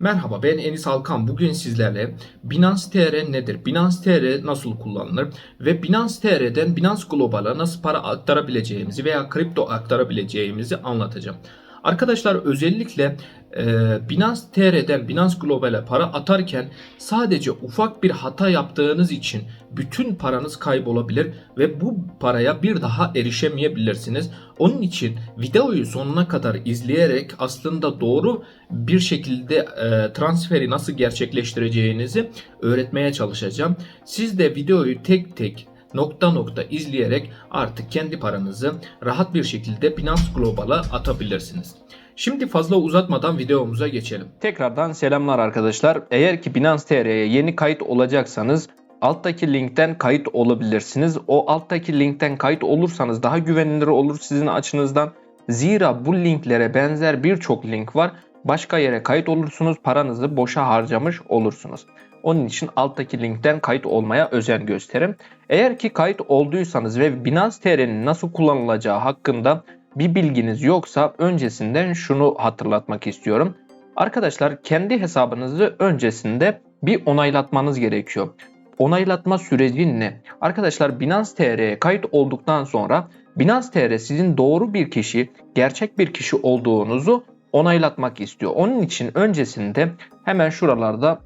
Merhaba ben Enis Alkan. Bugün sizlerle Binance TR nedir? Binance TR nasıl kullanılır? Ve Binance TR'den Binance Global'a nasıl para aktarabileceğimizi veya kripto aktarabileceğimizi anlatacağım. Arkadaşlar özellikle e, Binance TR'den Binance Global'e para atarken sadece ufak bir hata yaptığınız için bütün paranız kaybolabilir ve bu paraya bir daha erişemeyebilirsiniz. Onun için videoyu sonuna kadar izleyerek aslında doğru bir şekilde e, transferi nasıl gerçekleştireceğinizi öğretmeye çalışacağım. Siz de videoyu tek tek nokta nokta izleyerek artık kendi paranızı rahat bir şekilde Binance Global'a atabilirsiniz. Şimdi fazla uzatmadan videomuza geçelim. Tekrardan selamlar arkadaşlar. Eğer ki Binance TR'ye yeni kayıt olacaksanız alttaki linkten kayıt olabilirsiniz. O alttaki linkten kayıt olursanız daha güvenilir olur sizin açınızdan. Zira bu linklere benzer birçok link var. Başka yere kayıt olursunuz, paranızı boşa harcamış olursunuz. Onun için alttaki linkten kayıt olmaya özen gösterin. Eğer ki kayıt olduysanız ve Binance TR'nin nasıl kullanılacağı hakkında bir bilginiz yoksa öncesinden şunu hatırlatmak istiyorum. Arkadaşlar kendi hesabınızı öncesinde bir onaylatmanız gerekiyor. Onaylatma süreci ne? Arkadaşlar Binance TR'ye kayıt olduktan sonra Binance TR sizin doğru bir kişi, gerçek bir kişi olduğunuzu onaylatmak istiyor. Onun için öncesinde hemen şuralarda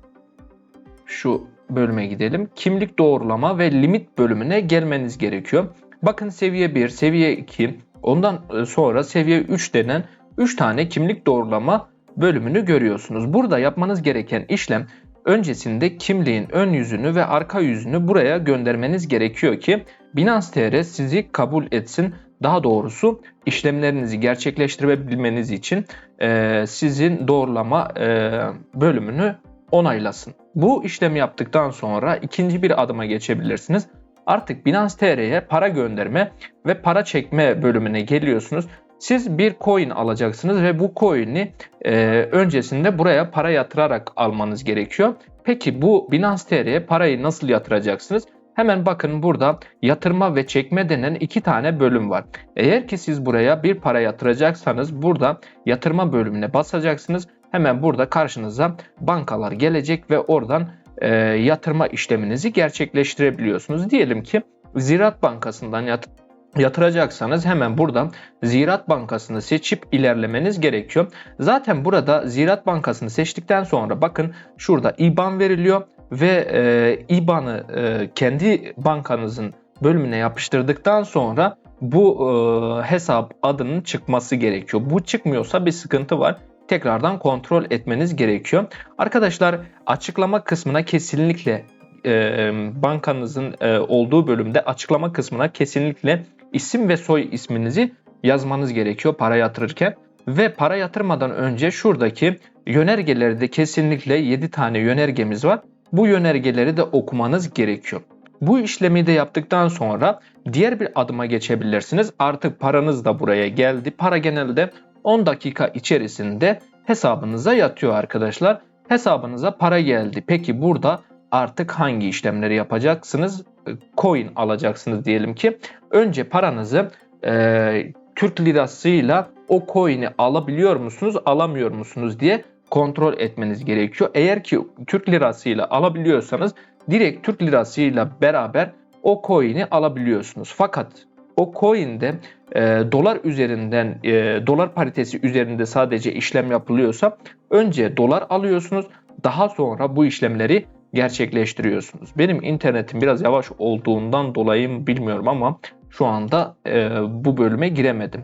şu bölüme gidelim. Kimlik doğrulama ve limit bölümüne gelmeniz gerekiyor. Bakın seviye 1, seviye 2, ondan sonra seviye 3 denen 3 tane kimlik doğrulama bölümünü görüyorsunuz. Burada yapmanız gereken işlem öncesinde kimliğin ön yüzünü ve arka yüzünü buraya göndermeniz gerekiyor ki Binance TR sizi kabul etsin. Daha doğrusu işlemlerinizi gerçekleştirebilmeniz için e, sizin doğrulama e, bölümünü onaylasın. Bu işlemi yaptıktan sonra ikinci bir adıma geçebilirsiniz. Artık Binance TR'ye para gönderme ve para çekme bölümüne geliyorsunuz. Siz bir coin alacaksınız ve bu coin'i e, öncesinde buraya para yatırarak almanız gerekiyor. Peki bu Binance TR'ye parayı nasıl yatıracaksınız? Hemen bakın burada yatırma ve çekme denen iki tane bölüm var. Eğer ki siz buraya bir para yatıracaksanız burada yatırma bölümüne basacaksınız. Hemen burada karşınıza bankalar gelecek ve oradan e, yatırma işleminizi gerçekleştirebiliyorsunuz. Diyelim ki Ziraat Bankası'ndan yat yatıracaksanız hemen buradan Ziraat Bankası'nı seçip ilerlemeniz gerekiyor. Zaten burada Ziraat Bankası'nı seçtikten sonra bakın şurada IBAN veriliyor ve e, IBAN'ı e, kendi bankanızın bölümüne yapıştırdıktan sonra bu e, hesap adının çıkması gerekiyor. Bu çıkmıyorsa bir sıkıntı var tekrardan kontrol etmeniz gerekiyor. Arkadaşlar açıklama kısmına kesinlikle e, bankanızın e, olduğu bölümde açıklama kısmına kesinlikle isim ve soy isminizi yazmanız gerekiyor para yatırırken. Ve para yatırmadan önce şuradaki yönergeleri de kesinlikle 7 tane yönergemiz var. Bu yönergeleri de okumanız gerekiyor. Bu işlemi de yaptıktan sonra diğer bir adıma geçebilirsiniz. Artık paranız da buraya geldi. Para genelde 10 dakika içerisinde hesabınıza yatıyor arkadaşlar. Hesabınıza para geldi. Peki burada artık hangi işlemleri yapacaksınız? E, coin alacaksınız diyelim ki. Önce paranızı e, Türk lirasıyla o coin'i alabiliyor musunuz, alamıyor musunuz diye kontrol etmeniz gerekiyor. Eğer ki Türk lirasıyla alabiliyorsanız direkt Türk lirasıyla beraber o coin'i alabiliyorsunuz. Fakat o coin'de e, dolar üzerinden e, dolar paritesi üzerinde sadece işlem yapılıyorsa önce dolar alıyorsunuz daha sonra bu işlemleri gerçekleştiriyorsunuz. Benim internetim biraz yavaş olduğundan dolayı bilmiyorum ama şu anda e, bu bölüme giremedim.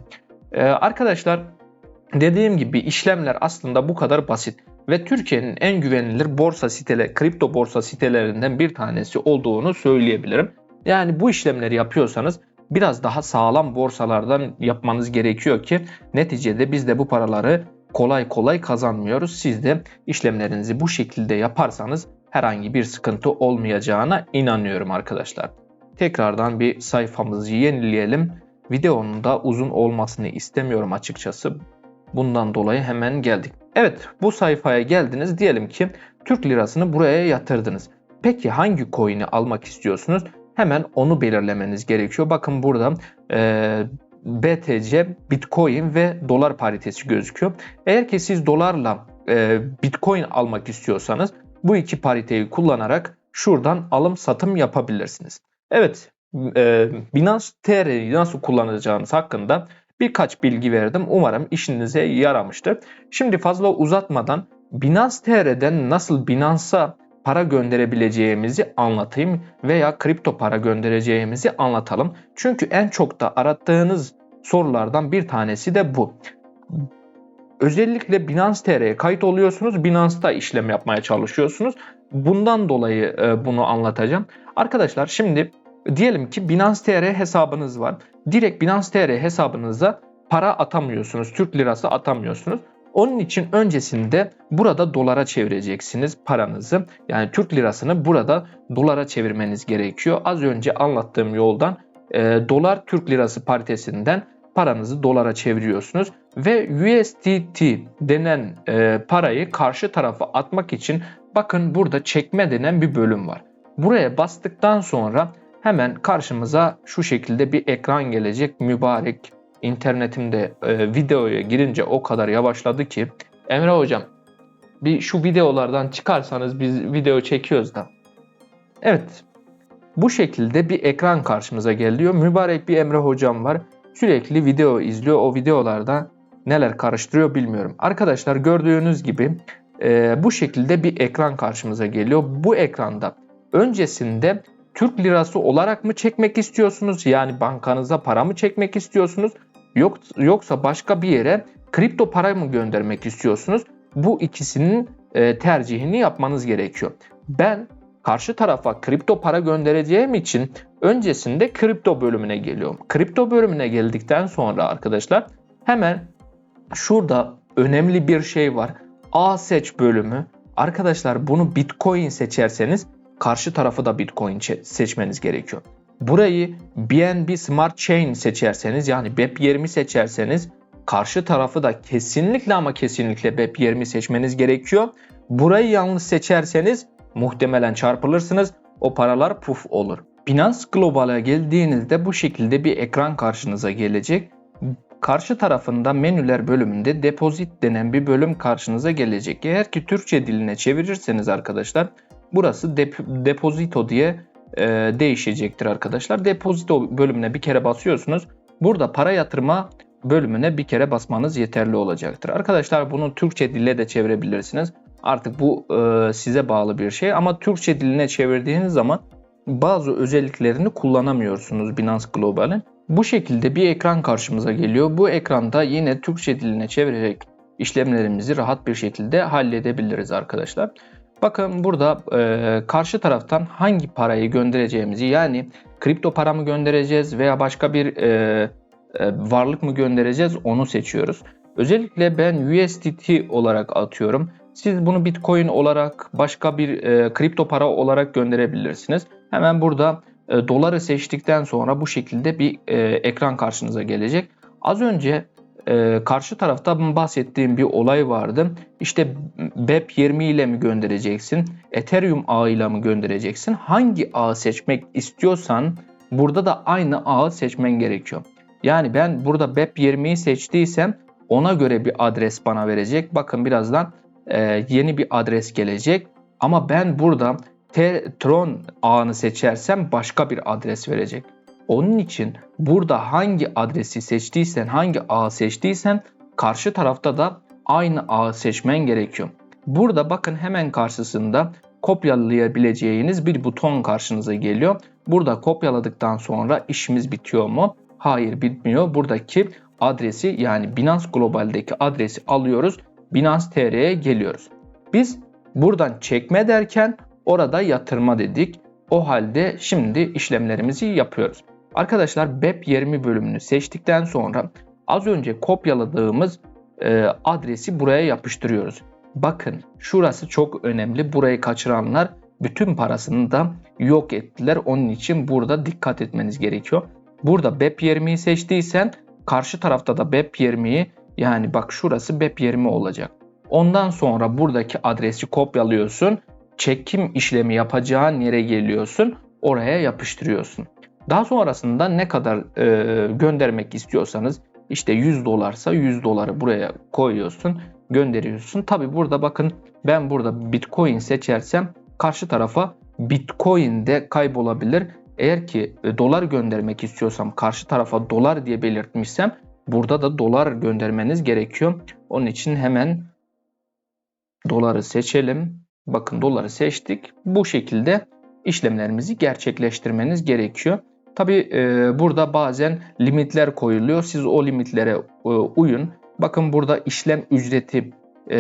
E, arkadaşlar dediğim gibi işlemler aslında bu kadar basit ve Türkiye'nin en güvenilir borsa siteleri, kripto borsa sitelerinden bir tanesi olduğunu söyleyebilirim. Yani bu işlemleri yapıyorsanız biraz daha sağlam borsalardan yapmanız gerekiyor ki neticede biz de bu paraları kolay kolay kazanmıyoruz. Siz de işlemlerinizi bu şekilde yaparsanız herhangi bir sıkıntı olmayacağına inanıyorum arkadaşlar. Tekrardan bir sayfamızı yenileyelim. Videonun da uzun olmasını istemiyorum açıkçası. Bundan dolayı hemen geldik. Evet bu sayfaya geldiniz. Diyelim ki Türk lirasını buraya yatırdınız. Peki hangi coin'i almak istiyorsunuz? Hemen onu belirlemeniz gerekiyor. Bakın burada e, BTC, Bitcoin ve dolar paritesi gözüküyor. Eğer ki siz dolarla e, Bitcoin almak istiyorsanız bu iki pariteyi kullanarak şuradan alım satım yapabilirsiniz. Evet, e, Binance TR'yi nasıl kullanacağınız hakkında birkaç bilgi verdim. Umarım işinize yaramıştır. Şimdi fazla uzatmadan Binance TR'den nasıl Binance'a para gönderebileceğimizi anlatayım veya kripto para göndereceğimizi anlatalım. Çünkü en çok da arattığınız sorulardan bir tanesi de bu. Özellikle Binance TR'ye kayıt oluyorsunuz. Binance'da işlem yapmaya çalışıyorsunuz. Bundan dolayı e, bunu anlatacağım. Arkadaşlar şimdi diyelim ki Binance TR hesabınız var. Direkt Binance TR hesabınıza para atamıyorsunuz. Türk lirası atamıyorsunuz. Onun için öncesinde burada dolara çevireceksiniz paranızı. Yani Türk lirasını burada dolara çevirmeniz gerekiyor. Az önce anlattığım yoldan e, dolar Türk lirası paritesinden paranızı dolara çeviriyorsunuz ve USDT denen e, parayı karşı tarafa atmak için bakın burada çekme denen bir bölüm var. Buraya bastıktan sonra hemen karşımıza şu şekilde bir ekran gelecek mübarek internetimde e, videoya girince o kadar yavaşladı ki Emre hocam bir şu videolardan çıkarsanız biz video çekiyoruz da. Evet. Bu şekilde bir ekran karşımıza geliyor. Mübarek bir Emre hocam var. Sürekli video izliyor. O videolarda neler karıştırıyor bilmiyorum. Arkadaşlar gördüğünüz gibi e, bu şekilde bir ekran karşımıza geliyor. Bu ekranda öncesinde Türk lirası olarak mı çekmek istiyorsunuz? Yani bankanıza para mı çekmek istiyorsunuz? Yok, yoksa başka bir yere kripto para mı göndermek istiyorsunuz? Bu ikisinin e, tercihini yapmanız gerekiyor. Ben karşı tarafa kripto para göndereceğim için öncesinde kripto bölümüne geliyorum. Kripto bölümüne geldikten sonra arkadaşlar hemen şurada önemli bir şey var. A seç bölümü. Arkadaşlar bunu Bitcoin seçerseniz karşı tarafı da Bitcoin seçmeniz gerekiyor. Burayı BNB Smart Chain seçerseniz yani BEP20 seçerseniz karşı tarafı da kesinlikle ama kesinlikle BEP20 seçmeniz gerekiyor. Burayı yanlış seçerseniz muhtemelen çarpılırsınız. O paralar puf olur. Binance Global'a geldiğinizde bu şekilde bir ekran karşınıza gelecek. Karşı tarafında menüler bölümünde depozit denen bir bölüm karşınıza gelecek. Eğer ki Türkçe diline çevirirseniz arkadaşlar burası dep- depozito diye e, değişecektir arkadaşlar. Depozito bölümüne bir kere basıyorsunuz. Burada para yatırma bölümüne bir kere basmanız yeterli olacaktır. Arkadaşlar bunu Türkçe dille de çevirebilirsiniz. Artık bu e, size bağlı bir şey ama Türkçe diline çevirdiğiniz zaman bazı özelliklerini kullanamıyorsunuz Binance Global'in. Bu şekilde bir ekran karşımıza geliyor. Bu ekranda yine Türkçe diline çevirerek işlemlerimizi rahat bir şekilde halledebiliriz arkadaşlar. Bakın burada e, karşı taraftan hangi parayı göndereceğimizi yani kripto para mı göndereceğiz veya başka bir e, e, varlık mı göndereceğiz onu seçiyoruz. Özellikle ben USDT olarak atıyorum. Siz bunu Bitcoin olarak başka bir e, kripto para olarak gönderebilirsiniz. Hemen burada e, doları seçtikten sonra bu şekilde bir e, ekran karşınıza gelecek. Az önce e, karşı tarafta bahsettiğim bir olay vardı. İşte BEP20 ile mi göndereceksin? Ethereum ağıyla mı göndereceksin? Hangi ağı seçmek istiyorsan burada da aynı ağı seçmen gerekiyor. Yani ben burada BEP20'yi seçtiysem ona göre bir adres bana verecek. Bakın birazdan e, yeni bir adres gelecek. Ama ben burada Tron ağını seçersem başka bir adres verecek. Onun için burada hangi adresi seçtiysen, hangi ağı seçtiysen karşı tarafta da aynı ağı seçmen gerekiyor. Burada bakın hemen karşısında kopyalayabileceğiniz bir buton karşınıza geliyor. Burada kopyaladıktan sonra işimiz bitiyor mu? Hayır bitmiyor. Buradaki adresi yani Binance Global'deki adresi alıyoruz. Binance TR'ye geliyoruz. Biz buradan çekme derken orada yatırma dedik. O halde şimdi işlemlerimizi yapıyoruz. Arkadaşlar BEP20 bölümünü seçtikten sonra az önce kopyaladığımız e, adresi buraya yapıştırıyoruz. Bakın şurası çok önemli. Burayı kaçıranlar bütün parasını da yok ettiler. Onun için burada dikkat etmeniz gerekiyor. Burada BEP20'yi seçtiysen karşı tarafta da BEP20'yi yani bak şurası BEP20 olacak. Ondan sonra buradaki adresi kopyalıyorsun. Çekim işlemi yapacağın yere geliyorsun. Oraya yapıştırıyorsun. Daha sonrasında ne kadar e, göndermek istiyorsanız işte 100 dolarsa 100 doları buraya koyuyorsun. gönderiyorsun. Tabi burada bakın ben burada Bitcoin seçersem karşı tarafa Bitcoin de kaybolabilir. Eğer ki e, dolar göndermek istiyorsam karşı tarafa dolar diye belirtmişsem burada da dolar göndermeniz gerekiyor. Onun için hemen doları seçelim. Bakın doları seçtik. Bu şekilde işlemlerimizi gerçekleştirmeniz gerekiyor. Tabi burada bazen limitler koyuluyor. Siz o limitlere e, uyun. Bakın burada işlem ücreti e,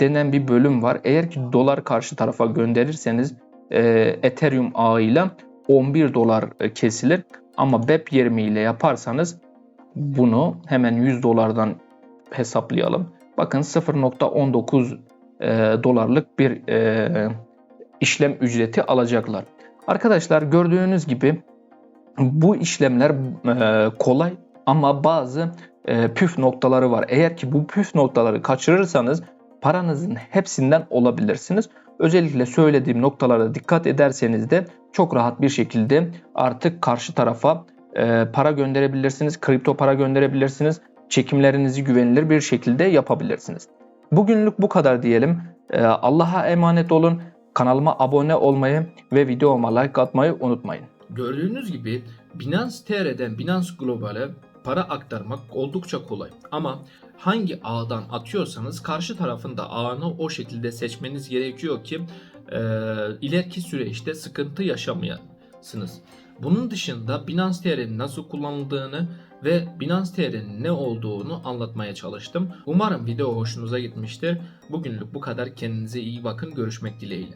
denen bir bölüm var. Eğer ki dolar karşı tarafa gönderirseniz e, Ethereum ağıyla 11 dolar e, kesilir. Ama BEP20 ile yaparsanız bunu hemen 100 dolardan hesaplayalım. Bakın 0.19 e, dolarlık bir e, işlem ücreti alacaklar. Arkadaşlar gördüğünüz gibi bu işlemler e, kolay ama bazı e, püf noktaları var. Eğer ki bu püf noktaları kaçırırsanız paranızın hepsinden olabilirsiniz. Özellikle söylediğim noktalara dikkat ederseniz de çok rahat bir şekilde artık karşı tarafa e, para gönderebilirsiniz, kripto para gönderebilirsiniz, çekimlerinizi güvenilir bir şekilde yapabilirsiniz. Bugünlük bu kadar diyelim. Allah'a emanet olun. Kanalıma abone olmayı ve videoma like atmayı unutmayın. Gördüğünüz gibi Binance TR'den Binance Global'e para aktarmak oldukça kolay. Ama hangi ağdan atıyorsanız karşı tarafın da ağını o şekilde seçmeniz gerekiyor ki e, ileriki süreçte sıkıntı yaşamayasınız. Bunun dışında Binance TR'nin nasıl kullanıldığını ve Binance TR'nin ne olduğunu anlatmaya çalıştım. Umarım video hoşunuza gitmiştir. Bugünlük bu kadar. Kendinize iyi bakın. Görüşmek dileğiyle.